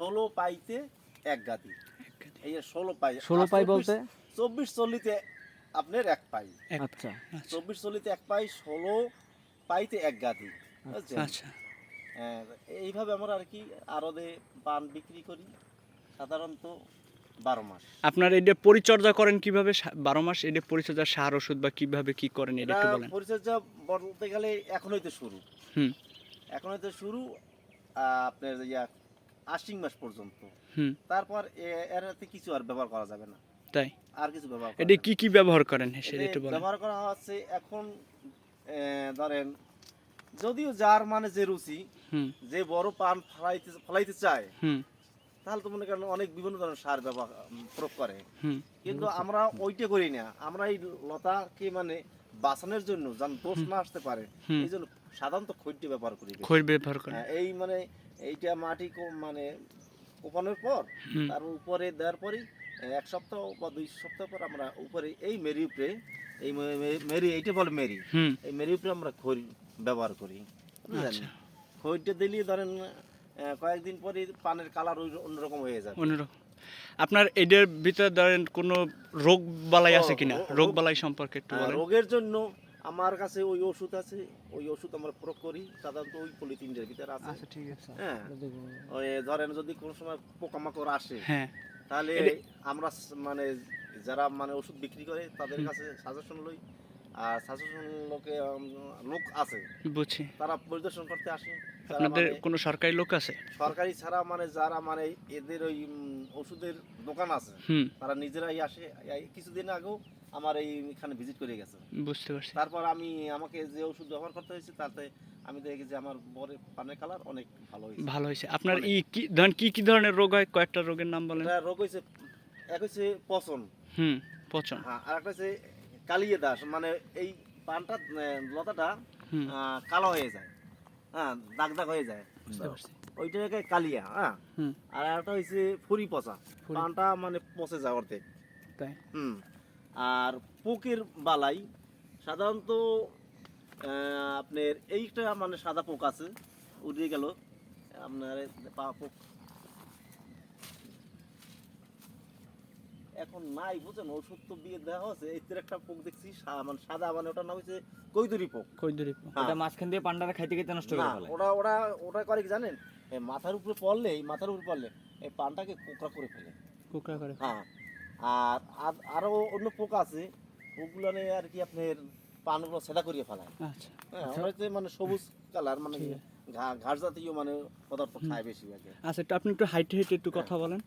ষোলো পাইতে এক গাদি এই ষোলো পাই ষোলো পাই চব্বিশ- বলতে? চব্বিশ চল্লিতে আপনার এক পাই। আচ্ছা। আচ্ছা। চব্বিশ চল্লিতে এক পাই ষোলো পাইতে এক গাদি আচ্ছা। হ্যাঁ, এইভাবে আমরা আর কি আরদে পান বিক্রি করি সাধারণত বারো মাস। আপনার এটা পরিচর্যা করেন কীভাবে? সা- বারো মাস এটা পরিচর্যা সার ওষুধ বা কীভাবে কি করেন এটা এটা একটু বলেন। পরিচর্যা বলতে গেলে এখনই তো শুরু। হুম। এখনই তো শুরু আপনার ইয়া আশ্বিন মাস পর্যন্ত। তারপর এরাতে কিছু আর ব্যবহার করা যাবে না। তাই? আর কিছু ব্যবহার এটা কি কি ব্যবহার করেন। সেটা একটু বলেন। ব্যবহার করা হচ্ছে এখন ধরেন যদিও যার মানে যে রুচি যে বড় পান ফলাইতে ফলাইতে চায় হুম। তাহলে তো মনে করেন অনেক বিভিন্ন ধরনের সার ব্যবহার প্রয়োগ করে। কিন্তু আমরা ওইটা করি না। আমরা এই লতাকে মানে বাঁচানোর জন্য যেন দোষ না আসতে পারে এই জন্য সাধারণত খৈটে ব্যবহার করি। খৈর ব্যবহার করেন হ্যাঁ, এই মানে এইটা মাটি মানে কোপানোর পর তার উপরে দেওয়ার পরেই এক সপ্তাহ বা দুই সপ্তাহ পর আমরা উপরে এই মেরি উপরে এই মেরি এইটা বলে মেরি এই মেরি উপরে আমরা খড়ি ব্যবহার করি আচ্ছা। খড়িটা দিলে ধরেন কয়েকদিন পরে পানের কালার অন্যরকম হয়ে যাবে। অন্যরকম। আপনার এদের ভিতরে ধরেন কোনো রোগ বালাই আছে কিনা? রোগ- বালাই সম্পর্কে একটু হ্যাঁ, বলেন। রোগের জন্য আমার কাছে ওই ওষুধ আছে ওই ওষুধ আমরা প্রয়োগ করি সাধারণত ওই পলিথিনের ভিতরে আছে। আচ্ছা ঠিক আছে। হ্যাঁ ওই ধরেন যদি কোনো সময় পোকামাকড় আসে হ্যাঁ। তাহলে আমরা মানে যারা মানে ওষুধ বিক্রি করে তাদের কাছে সাজেশন লই। আর সাজেশন লোকে লোক আছে বুঝছি। তারা পরিদর্শন করতে আসে। আপনাদের মানে কোনো সরকারি লোক আছে? সরকারি ছাড়া মানে যারা মানে এদের ওই ওষুধের দোকান আছে। তারা নিজেরাই আসে কিছুদিন আগেও আমার এই এখানে ভিজিট করে গেছে। বুঝতে পারছি। তারপর আমি আমাকে যে ওষুধ ব্যবহার করতে হয়েছে তাতে আমি দেখি যে আমার বরে পানের কালার অনেক ভালো হয়েছে। ভালো হয়েছে। আপনার এই কি ধরেন কি কি ধরনের রোগ হয়? কয়েকটা রোগের নাম বলেন। রোগ হয়েছে এক হয়েছে পচন। হুম পচন। হ্যাঁ আর একটা হচ্ছে কালিয়ে দাস। মানে এই পানটা লতাটা কালো হয়ে যায়। হ্যাঁ দাগ দাগ হয়ে যায়। বুঝতে পারছি। ওইটাকে কালিয়া হ্যাঁ? আর একটা হয়েছে ফুরি পচা। পানটা মানে পচে অর্ধেক। তাই? হুম। আর পোকের বালাই সাধারণত আপনার এইটা মানে সাদা পোক আছে গেল। আপনার পা- পোক। এখন নাই বুঝছেন? ওষুধ তো দিয়ে দেওয়া হচ্ছে এই তো একটা পোক দেখছি মানে সাদা মানে ওটার নাম হচ্ছে কৈদুরি পোক। কৈদরি হ্যাঁ। এটা মাঝখান দিয়ে পান্ডারা খাইতে খাইতে নষ্ট করে ফেলে। ওরা ওরা ওরা করে কি জানেন? মাথার উপরে পড়লে এই মাথার উপরে পড়লে এই পানটাকে কোকড়া করে ফেলে। কুকড়া করে। হ্যাঁ আর আর- আরও অন্য পোক আছে পোকগুলো নিয়ে আর কি আপনার পানগুলো সেদা করিয়ে ফেলায়। আচ্ছা। হ্যাঁ মানে সবুজ কালার মানে ঘাস জাতীয় মানে পদার্থ খায় বেশি আচ্ছা একটু আপনি একটু হাইটে হাইটে একটু কথা বলেন।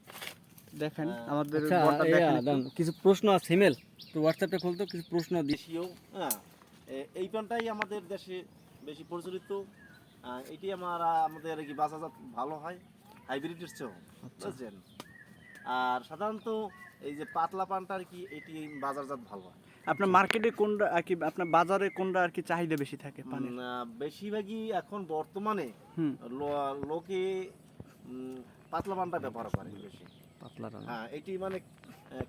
দেখেন হ্যাঁ। আমাদের আচ্ছা কিছু প্রশ্ন আছে ইমেল তো হোয়াটসঅ্যাপে খুলতো কিছু প্রশ্ন দেশীয় হ্যাঁ এই পানটাই আমাদের দেশে বেশি প্রচলিত। এটি আমার আমাদের কি বাজারজাত ভালো হয়? হাইব্রিডের চেয়েও আচ্ছা। বুঝছেন? আর সাধারণত এই যে পাতলা পানটা আর কি এটি বাজারজাত ভালো হয়। আপনার মার্কেটে কোনটা আর কি আপনার বাজারে কোনটা আর কি চাহিদা বেশি থাকে পানির? বেশিরভাগই এখন বর্তমানে লোকে পাতলা পানটা ব্যবহার করে বেশি। পাতলা হ্যাঁ এটি মানে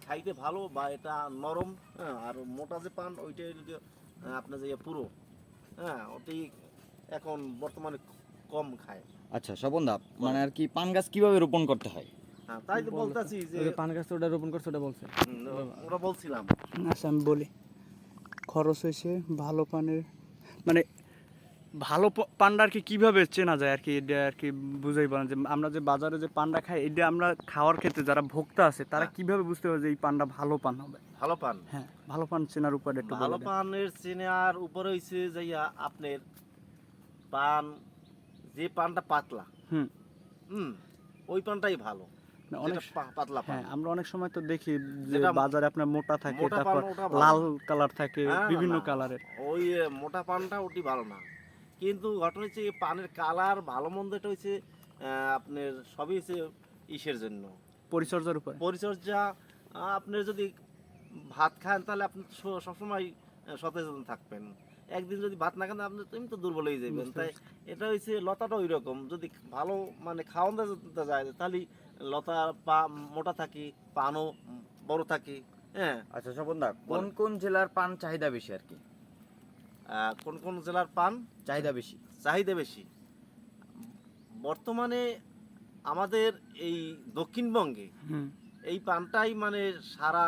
খাইতে ভালো বা এটা নরম হ্যাঁ আর মোটা যে পান ওইটাই যদি, আপনার যে পুরো হ্যাঁ ওটি এখন বর্তমানে কম খায়। আচ্ছা স্বপন দা মানে আর কি পান গাছ কীভাবে রোপণ করতে হয়? হ্যাঁ তাই তো বলতেছি যে পান গাছ ওটা রোপণ করছে ওটা বলছে। বলছিলাম। আচ্ছা আমি বলি। খরচ হয়েছে ভালো পানের মানে ভালো পান্ডা আর কি কীভাবে চেনা যায়? আর কি এটা আর কি বুঝাই বলেন যে আমরা যে বাজারে যে পান্ডা খাই এটা আমরা খাওয়ার ক্ষেত্রে যারা ভোক্তা আছে তারা হ্যাঁ। কীভাবে বুঝতে পারবে যে এই পান্ডা ভালো পান হবে? ভালো পান? হ্যাঁ ভালো পান চেনার উপরে একটু ভালো পানের চেনার উপরে হইছে যাইয়া আপনার পান যে পানটা পাতলা। হুম। হুম ওই পানটাই ভালো। অনেক পাতলা পান। হ্যাঁ আমরা অনেক সময় তো দেখি যে বাজারে আপনার মোটা থাকে তারপর লাল কালার থাকে হ্যাঁ, বিভিন্ন কালারের। ওই মোটা পানটা ওটি ভালো না। কিন্তু ঘটনা হচ্ছে পানের কালার ভালো মন্দ এটা হচ্ছে আপনার সবই হচ্ছে ইসের জন্য। পরিচর্যার উপর। পরিচর্যা আপনি যদি ভাত খান তাহলে আপনি সবসময় সচেতন থাকবেন। একদিন যদি ভাত না খান আপনি তুমি তো দুর্বল হয়ে যাবেন। তাই এটা হচ্ছে লতাটা ওই রকম যদি ভালো মানে খাওয়ান দেওয়া যায় তাহলে লতা পা মোটা থাকে পানও বড় থাকে হ্যাঁ। আচ্ছা স্বপন দা কোন কোন জেলার পান চাহিদা বেশি আর কি? আহ, কোন কোন জেলার পান? চাহিদা বেশি। চাহিদা বেশি। বর্তমানে আমাদের এই দক্ষিণবঙ্গে এই পানটাই মানে সারা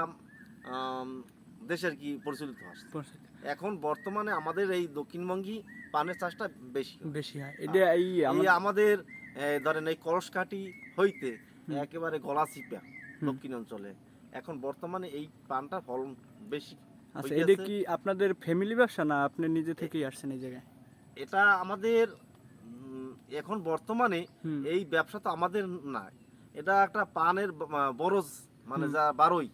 দেশের কি প্রচলিত আছে পরিচিত। এখন বর্তমানে আমাদের এই দক্ষিণবঙ্গী পানের চাষটা বেশি বেশি হয়। এটা এই আমাদের ধরেন এই কলসকাঠি হইতে একেবারে গলা চিপা দক্ষিণ অঞ্চলে। এখন বর্তমানে এই পানটার ফলন বেশি আচ্ছা এটা কি আপনাদের ফ্যামিলি ব্যবসা না আপনি নিজে থেকেই আসছেন এই জায়গায়? এটা আমাদের এখন বর্তমানে এই ব্যবসা তো আমাদের না এটা একটা পানের বরজ মানে যা বারোই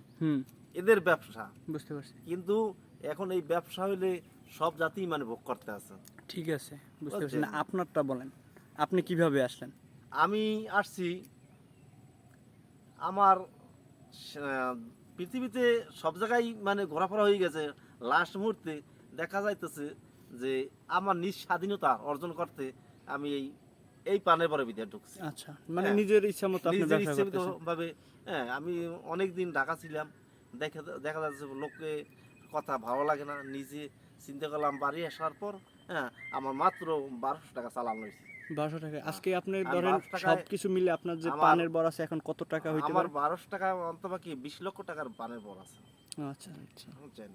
এদের ব্যবসা। বুঝতে পারছি। কিন্তু এখন এই ব্যবসা হইলে সব জাতি মানে ভোগ করতে আছে। ঠিক আছে বুঝতে পারছি। আপনারটা বলেন আপনি কীভাবে আসলেন? আমি আসছি আমার পৃথিবীতে সব জায়গায় মানে ঘোরাফেরা হয়ে গেছে। লাস্ট মুহূর্তে দেখা যাইতেছে যে আমার নিজ স্বাধীনতা অর্জন করতে আমি এই এই পানের পরে ভিতরে ঢুকছি। আচ্ছা মানে হ্যাঁ। নিজের ইচ্ছা মতো নিজের করতেছেন। ভাবে হ্যাঁ আমি অনেক দিন ঢাকা ছিলাম দেখা দেখা যাচ্ছে লোককে কথা ভালো লাগে না নিজে চিন্তা করলাম বাড়ি আসার পর হ্যাঁ আমার মাত্র বারোশো টাকা চালান হয়েছে। বারোশো টাকা। আজকে আপনি ধরেন 12 টাকায় সবকিছু মিলে আপনার যে পানের বর আছে এখন কত টাকা হইতে আমার বারোশো টাকা অন্তপাকি বিশ লক্ষ টাকার পানের বর আছে। আচ্ছা আচ্ছা। বুঝছেন?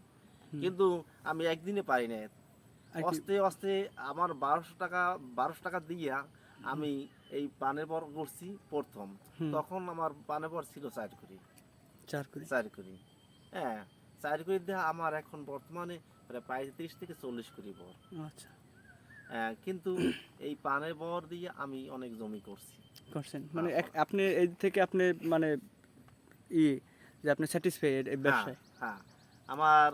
কিন্তু আমি একদিনে পাই না কি? আস্তে আস্তে আমার বারোশো টাকা বারোশো টাকা দিয়া আমি এই পানের বর করছি প্রথম। তখন আমার পানের বর ছিল চার করি চার করে চার করি হ্যাঁ চার করি দিয়ে আমার এখন বর্তমানে প্রায় পঁয়ত্রিশ থেকে চল্লিশ করি বর। আচ্ছা। হ্যাঁ, কিন্তু এই পানের বর দিয়ে আমি অনেক জমি করছি। করছেন। মানে আপনি এই থেকে আপনি মানে ই যে আপনি স্যাটিসফাইড এই ব্যবসায়? হ্যাঁ, হ্যাঁ আমার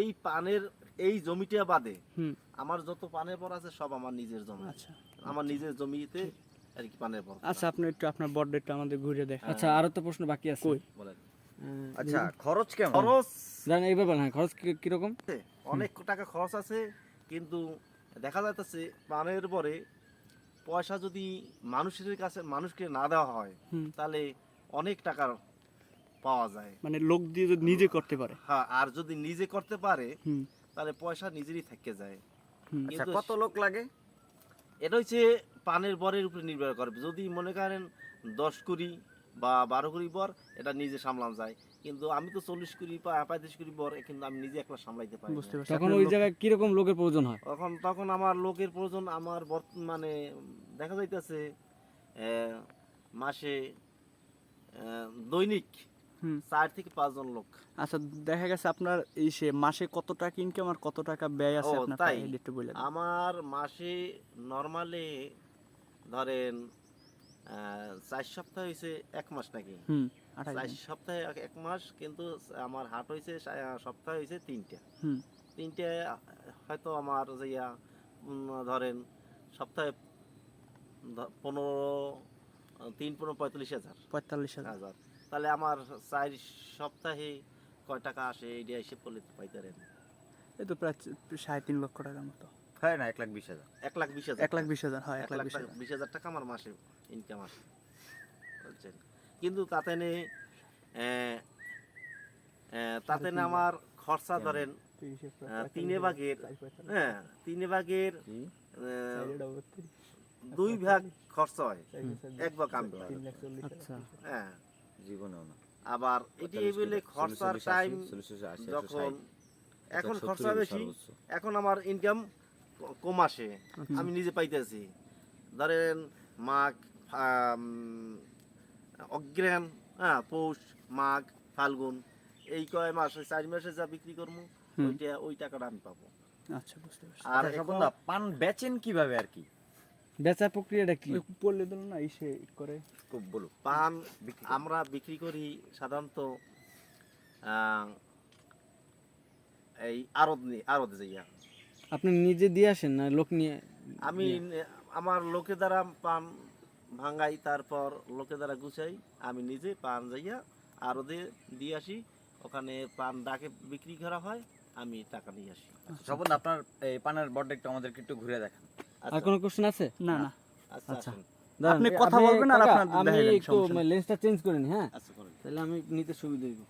এই পানের এই জমিটা বাদে আমার যত পানের বর আছে সব আমার নিজের জমি। আচ্ছা। আমার নিজের জমিতে আর কি পানের বর। আচ্ছা আপনি একটু আপনার বর্ডেরটা আমাদের ঘুরে দেখান। আচ্ছা আরও তো প্রশ্ন বাকি আছে। কই? বলেন। আচ্ছা খরচ কেমন? খরচ? জানেন এইবার বলেন হ্যাঁ খরচ কীরকম? অনেক টাকা খরচ আছে কিন্তু দেখা যাইতেছে পানের পরে পয়সা যদি মানুষের কাছে মানুষকে না দেওয়া হয় তাহলে অনেক টাকার পাওয়া যায়। মানে লোক দিয়ে যদি নিজে করতে পারে। হ্যাঁ আর যদি নিজে করতে পারে তাহলে পয়সা নিজেরই থেকে যায়। আচ্ছা কত লোক লাগে? এটা হচ্ছে পানের বরের উপরে নির্ভর করবে যদি মনে করেন দশ কুড়ি বা বারো কুড়ি বর এটা নিজে সামলাম যায়। কিন্তু আমি তো চল্লিশ কুড়ি বা পঁয়ত্রিশ কুড়ি বর কিন্তু আমি নিজে একলা সামলাইতে পারি তখন ওই জায়গায় কীরকম লোকের প্রয়োজন হয়? তখন তখন আমার লোকের প্রয়োজন আমার মানে দেখা যাইতেছে মাসে আহ, দৈনিক চার থেকে পাঁচজন লোক। আচ্ছা দেখা গেছে আপনার এই সে মাসে কত টাকা ইনকাম আর কত টাকা ব্যয় আছে আপনার তাই? একটু বলে আমার মাসে নর্মালি ধরেন চার সপ্তাহ হয়েছে এক মাস নাকি? চার সপ্তাহে এক- মাস কিন্তু আমার হাট হয়েছে সপ্তাহ হয়েছে তিনটা। তিনটে হয়তো আমার যাইয়া ধরেন সপ্তাহে পনেরো তিন পনেরো পঁয়তাল্লিশ হাজার। পঁয়তাল্লিশ হাজার। তাহলে আমার চার সপ্তাহে কয় টাকা আসে এইটা হিসেব করলে পাইতারেন এই তো প্রায় সাড়ে তিন লক্ষ টাকার মতো। হয় না এক লাখ বিশ হাজার। এক লাখ বিশ হাজার। এক লাখ বিশ হাজার হয় এক লাখ বিশ হাজার টাকা আমার মাসে ইনকাম আসে বুঝছেন কিন্তু তাতে নে আহ, আহ, তাতে না আমার খরচা ধরেন তিনে ভাগের হ্যাঁ তিনে ভাগের দুই ভাগ খরচ হয় এক ভাগ আমি আচ্ছা। হ্যাঁ। জীবনেও না। আবার এটি এই বলে খরচার টাইম যখন এখন খরচা বেশি এখন আমার ইনকাম কম আসে। আমি নিজে পাইতেছি। ধরেন মাঘ অগ্রহায়ণ হ্যাঁ পৌষ মাঘ ফাল্গুন এই কয় মাস ওই চার মাসে যা বিক্রি করব ওইটা ওই টাকাটা আমি পাবো। আচ্ছা বুঝতে পারছি। আর আচ্ছা এখন পান বেচেন কীভাবে আর কি? বেচার প্রক্রিয়াটা কি? দিল না ইসে করে। বলো পান আমরা বিক্রি করি সাধারণত আহ, এই আড়ত নিয়ে আড়ত যাইয়া। আপনি নিজে দিয়ে আসেন না লোক নিয়ে? আমি আমার লোকে দ্বারা পান ভাঙাই তারপর লোকে দ্বারা গুছাই আমি নিজে পান যাইয়া আরও দিয়ে আসি। ওখানে পান ডাকে বিক্রি করা হয় আমি টাকা নিয়ে আসি। স্বপন আপনার এই পানের বড়টা একটু আমাদেরকে একটু ঘুরে দেখেন। আর আচ্ছা কোনো কোশ্চেন আছে? না না। আচ্ছা আচ্ছা। আপনি কথা বলবেন আর আপনার আমি একটু লেন্সটা চেঞ্জ করে নি হ্যাঁ? আচ্ছা তাহলে আমি নিতে সুবিধা হইব।